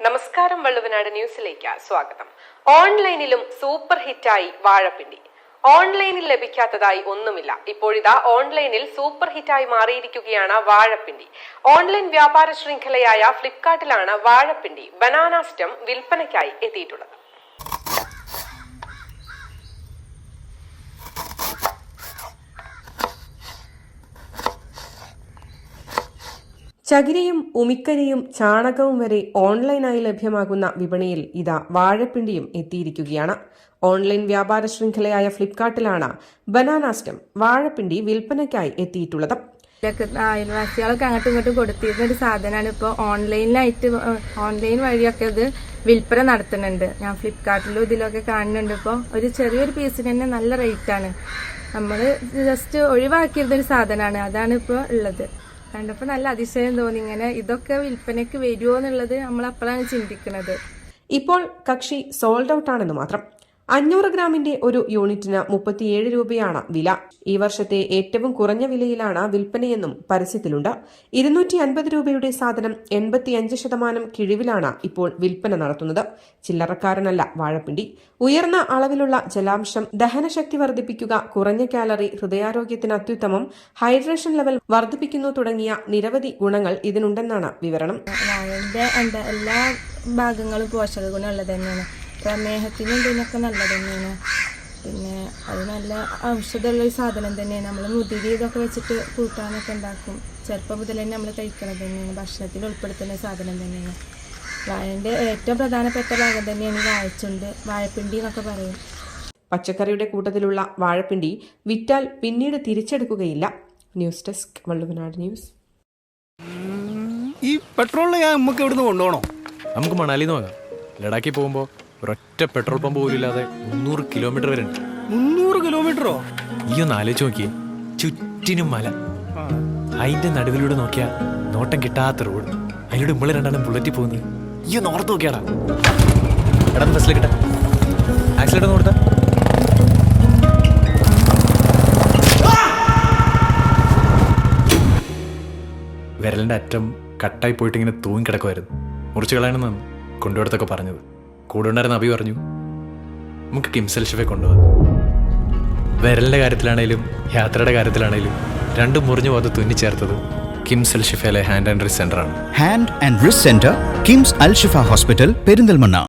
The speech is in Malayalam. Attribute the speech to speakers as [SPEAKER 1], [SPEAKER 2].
[SPEAKER 1] നമസ്കാരം വള്ളുവനാട് ന്യൂസിലേക്ക് സ്വാഗതം. ഓൺലൈനിലും സൂപ്പർ ഹിറ്റായി വാഴപ്പിണ്ടി. ഓൺലൈനിൽ ലഭിക്കാത്തതായി ഒന്നുമില്ല. ഇപ്പോഴിതാ ഓൺലൈനിൽ സൂപ്പർ ഹിറ്റായി മാറിയിരിക്കുകയാണ് വാഴപ്പിണ്ടി. ഓൺലൈൻ വ്യാപാര ശൃംഖലയായ ഫ്ലിപ്കാർട്ടിലാണ് വാഴപ്പിണ്ടി ബനാന സ്റ്റം വിൽപ്പനയ്ക്കായി എത്തിയിട്ടുള്ളത്. ചകിരിയും ഉമിക്കരിയും ചാണകവും വരെ ഓൺലൈനായി ലഭ്യമാകുന്ന വിപണിയിൽ ഇതാ വാഴപ്പിണ്ടിയും എത്തിയിരിക്കുകയാണ്. ഓൺലൈൻ വ്യാപാര ശൃംഖലയായ ഫ്ലിപ്കാർട്ടിലാണ് ബനാനാസ്റ്റം വാഴപ്പിണ്ടി വിൽപ്പനയ്ക്കായി എത്തിയിട്ടുള്ളത്.
[SPEAKER 2] അയൽവാസികളൊക്കെ അങ്ങോട്ടും ഇങ്ങോട്ടും കൊടുത്തിരുന്ന ഒരു സാധനമാണ് ഇപ്പോൾ ഓൺലൈനിലായിട്ട് ഓൺലൈൻ വഴിയൊക്കെ ഇത് വിൽപ്പന നടത്തുന്നുണ്ട്. ഞാൻ ഫ്ലിപ്കാർട്ടിലും ഇതിലൊക്കെ കാണുന്നുണ്ട്. ഇപ്പോൾ ഒരു ചെറിയൊരു പീസിന് തന്നെ നല്ല റേറ്റാണ് നമ്മൾ ജസ്റ്റ് ഒഴിവാക്കിയിരുന്നൊരു സാധനമാണ്. അതാണ് ഇപ്പോൾ ഉള്ളത്. കണ്ടപ്പോൾ നല്ല അതിശയം തോന്നി. ഇങ്ങനെ ഇതൊക്കെ വിൽപ്പനയ്ക്ക് വരുമോ എന്നുള്ളത് നമ്മൾ അപ്പോഴാണ് ചിന്തിക്കുന്നത്
[SPEAKER 1] ഇപ്പോൾ കക്ഷി സോൾഡ് ഔട്ട് ആണെന്ന് മാത്രം. അഞ്ഞൂറ് ഗ്രാമിന്റെ ഒരു യൂണിറ്റിന് മുപ്പത്തിയേഴ് രൂപയാണ് വില. ഈ വർഷത്തെ ഏറ്റവും കുറഞ്ഞ വിലയിലാണ് വിൽപ്പനയെന്നും പരസ്യത്തിലുണ്ട്. ഇരുന്നൂറ്റി അൻപത് രൂപയുടെ സാധനം എൺപത്തിയഞ്ച് ശതമാനം കിഴിവിലാണ് ഇപ്പോൾ വിൽപ്പന നടത്തുന്നത്. ചില്ലറക്കാരനല്ല വാഴപ്പിണ്ടി. ഉയർന്ന അളവിലുള്ള ജലാംശം ദഹനശക്തി വർദ്ധിപ്പിക്കുക കുറഞ്ഞ കാലറി ഹൃദയാരോഗ്യത്തിന് അത്യുത്തമം ഹൈഡ്രേഷൻ ലെവൽ വർദ്ധിപ്പിക്കുന്നു തുടങ്ങിയ നിരവധി ഗുണങ്ങൾ ഇതിനുണ്ടെന്നാണ് വിവരണം.
[SPEAKER 2] എല്ലാ ഭാഗങ്ങളും പോഷക ഗുണമുള്ളത് തന്നെയാണ്. പ്രമേഹത്തിനും ഇതിനൊക്കെ നല്ലത് തന്നെയാണ്. പിന്നെ അത് നല്ല ഔഷധമുള്ള ഒരു സാധനം തന്നെയാണ്. നമ്മൾ മുതിരി ഇതൊക്കെ വെച്ചിട്ട് കൂട്ടാനൊക്കെ ഉണ്ടാക്കും. ചെറുപ്പം മുതൽ തന്നെ നമ്മൾ കഴിക്കണത് തന്നെയാണ്. ഭക്ഷണത്തിൽ ഉൾപ്പെടുത്തുന്ന സാധനം തന്നെയാണ്. വാഴന്റെ ഏറ്റവും പ്രധാനപ്പെട്ട ഭാഗം തന്നെയാണ് വാഴച്ചുണ്ട്. വാഴപ്പിണ്ടി എന്നൊക്കെ പറയും.
[SPEAKER 1] പച്ചക്കറിയുടെ കൂട്ടത്തിലുള്ള വാഴപ്പിണ്ടി വിറ്റാൽ പിന്നീട് തിരിച്ചെടുക്കുകയില്ല. News desk Valluvanad news.
[SPEAKER 3] ഈ പെട്രോളിന് ഞാൻ നമുക്ക് ഇവിടുന്ന് കൊണ്ടുപോകണോ?
[SPEAKER 4] നമുക്ക് മണാലിന്ന് പോകാം. ലഡാക്കിൽ പോകുമ്പോൾ ഒരൊറ്റ പെട്രോൾ പമ്പ് പോലും ഇല്ലാതെ മുന്നൂറ് കിലോമീറ്റർ വരെ ഉണ്ട്.
[SPEAKER 3] മുന്നൂറ് കിലോമീറ്ററോ
[SPEAKER 4] ഈ ഒന്ന് ആലോചിച്ച് നോക്കിയേ. ചുറ്റിനും മല. അതിന്റെ നടുവിലൂടെ നോക്കിയാ നോട്ടം കിട്ടാത്ത റോഡ്. അതിലൂടെ നമ്മൾ രണ്ടാളും ബുള്ളറ്റി പോകുന്നത്. ഈ ഒന്ന് ഓർത്ത് നോക്കിയാടാ. എടാ ബസ്സിൽ കിട്ടാ ആക്സിഡന്റ് ഒന്ന് കൊടുത്താ. വിരലിന്റെ അറ്റം കട്ടായി പോയിട്ട് ഇങ്ങനെ തൂങ്ങി കിടക്കുമായിരുന്നു മുറിച്ച് കളയണമെന്നാണ് കൊണ്ടുപോടത്തൊക്കെ പറഞ്ഞത്. കൂടെ ഉണ്ടായിരുന്ന അഭി പറഞ്ഞു നമുക്ക് കിംസൽ ഷെഫെ കൊണ്ടുപോകാം വിരലിന്റെ കാര്യത്തിലാണേലും യാത്രയുടെ കാര്യത്തിലാണേലും രണ്ടും മുറിഞ്ഞു പോകാതെ തുന്നിച്ചേർത്തത് കിംസൽ ഷിഫയിലെ hand and wrist സെന്ററാണ്
[SPEAKER 5] hand and wrist centre KIMS Al Shifa hospital Perinthalmanna